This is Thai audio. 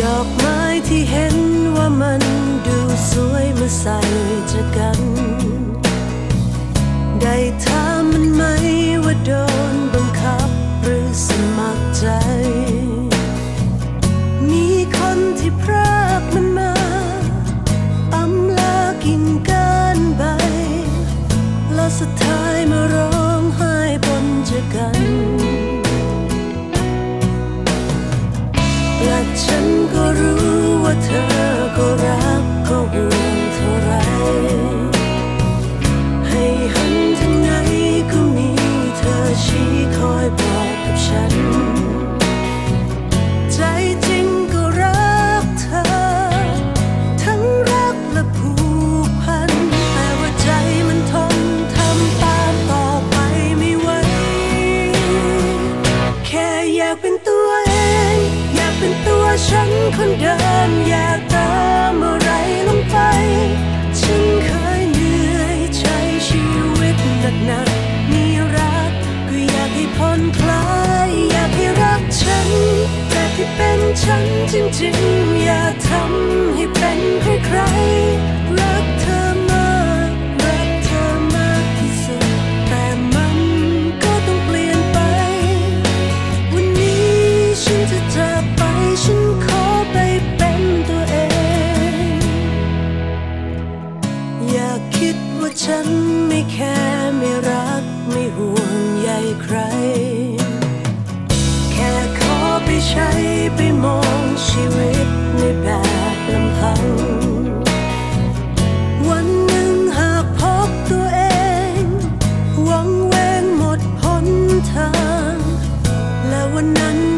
ดอกไม้ที่เห็นว่ามันดูสวยเมื่อใส่จอกัน ได้ถามมันไหมว่าโดนบังคับหรือสมัครใจ มีคนที่พรากมันมาอำลากินกันไปแล้วสุดท้ายมาร้อ ว่าเธอก็รักก็ห่วงเท่าไร ให้หันทางไหนก็มีเธอชี้คอยบอกกับฉัน ใจจริงก็รักเธอ ทั้งรักและผูกพัน แต่ว่าใจมันทนทำตามต่อไปไม่ไหว แค่อยากเป็นตัวเอง อยากเป็นตัวฉันคนเดิม ฉันจริงๆ อย่าทำให้เป็นใครๆรักเธอมากรักเธอมากที่สุด แต่มันก็ต้องเปลี่ยนไป วันนี้ฉันจะจากไปฉันขอไปเป็นตัวเอง อย่าคิดว่าฉันไม่แคร์ไม่รักไม่ห่วงใยใคร แค่ขอไปใช้ วันนั้น